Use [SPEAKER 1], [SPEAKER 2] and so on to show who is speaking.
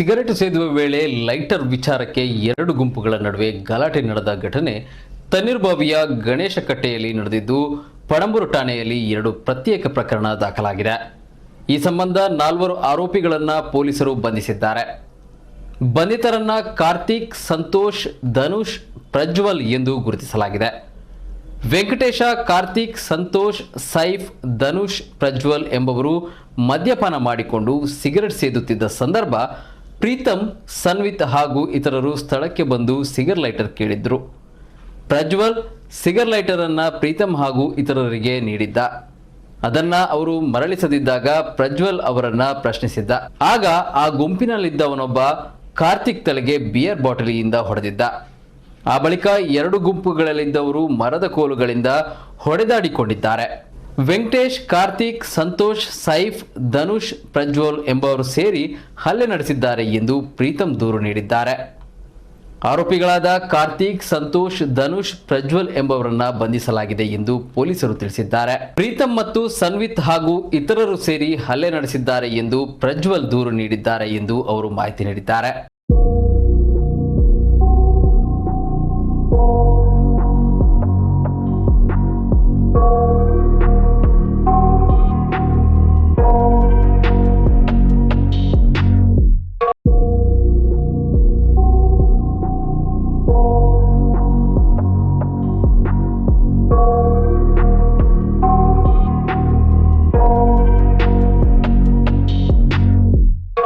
[SPEAKER 1] Cigarette ಸೇದುವ ವೇಳೆ lighter ವಿಚಾರಕ್ಕೆ ಎರಡು ಗುಂಪುಗಳ ನಡುವೆ ಗಲಾಟೆ ನಡೆದ ಘಟನೆ ತಣ್ಣೀರ್ಬಾವಿಯ ಗಣೇಶ ಕಟ್ಟೆಯಲ್ಲಿ ನಡೆದಿದ್ದು, ಪಣಂಬೂರು ಠಾಣೆಯಲ್ಲಿ ಎರಡು ಪ್ರತ್ಯೇಕ ಪ್ರಕರಣ ದಾಖಲಾಗಿದೆ. ಈ ಸಂಬಂಧ ನಾಲ್ವರು ಆರೋಪಿಗಳನ್ನ ಪೊಲೀಸರು ಬಂಧಿಸಿದ್ದಾರೆ. ಬಂಧಿತರನ್ನ ಕಾರ್ತಿಕ್, ಸಂತೋಷ್, ಧನುಷ್, ಪ್ರಜ್ವಲ್ ಎಂದು ಗುರುತಿಸಲಾಗಿದೆ. ವೆಂಕಟೇಶ, ಕಾರ್ತಿಕ್, ಸಂತೋಷ್, ಸೈಫ್, ಧನುಷ್, ಪ್ರಜ್ವಲ್ ಎಂಬವರು ಮದ್ಯಪಾನ ಮಾಡಿಕೊಂಡು ಸಿಗರೆಟ್ ಸೇದುತ್ತಿದ್ದ ಸಂದರ್ಭ ಪ್ರೀತಮ್ ಸನ್ವಿತ್ ಹಾಗೂ ಇತರರು ಸ್ಥಳಕ್ಕೆ ಬಂದು ಸಿಗರ್ ಲೈಟರ್ ಕೇಳಿದ್ರು. ಪ್ರಜ್ವಲ್ ಸಿಗರ್ ಲೈಟರ್ ಅನ್ನ ಪ್ರೀತಮ್ ಹಾಗೂ ಇತರರಿಗೆ ನೀಡಿದ್ದ. ಅದನ್ನ ಅವರು ಮರಳಿಸದಿದ್ದಾಗ ಪ್ರಜ್ವಲ್ ಅವರನ್ನ ಪ್ರಶ್ನಿಸಿದ್ದ. ಆಗ ಆ ಗುಂಪಿನಲ್ಲಿದ್ದವನೊಬ್ಬ ಕಾರ್ತಿಕ್ ತಲೆಗೆ ಬಿಯರ್ ಬಾಟಲಿಯಿಂದ ಹೊಡೆದಿದ್ದ. ಆ ಬಳಿಕ ಎರಡು ಗುಂಪುಗಳಲ್ಲಿದ್ದವರು ಮರದ ಕೋಲುಗಳಿಂದ ಹೊಡೆದಾಡಿಕೊಂಡಿದ್ದಾರೆ. ವೆಂಕಟೇಶ್, ಕಾರ್ತಿಕ್, ಸಂತೋಷ್, ಸೈಫ್, ಧನುಷ್, ಪ್ರಜ್ವಲ್ ಎಂಬವರು ಸೇರಿ ಹಲ್ಲೆ ನಡೆಸಿದ್ದಾರೆ ಎಂದು ಪ್ರೀತಮ್ ದೂರು ನೀಡಿದ್ದಾರೆ. ಆರೋಪಿಗಳಾದ ಕಾರ್ತಿಕ್, ಸಂತೋಷ್, ಧನುಷ್, ಪ್ರಜ್ವಲ್ ಎಂಬವರನ್ನ ಬಂಧಿಸಲಾಗಿದೆ ಎಂದು ಪೊಲೀಸರು ತಿಳಿಸಿದ್ದಾರೆ. ಪ್ರೀತಮ್ ಮತ್ತು ಸನ್ವಿತ್ ಹಾಗೂ ಇತರರು ಸೇರಿ ಹಲ್ಲೆ ನಡೆಸಿದ್ದಾರೆ ಎಂದು ಪ್ರಜ್ವಲ್ ದೂರು ನೀಡಿದ್ದಾರೆ ಎಂದು ಅವರು ಮಾಹಿತಿ ನೀಡಿದ್ದಾರೆ.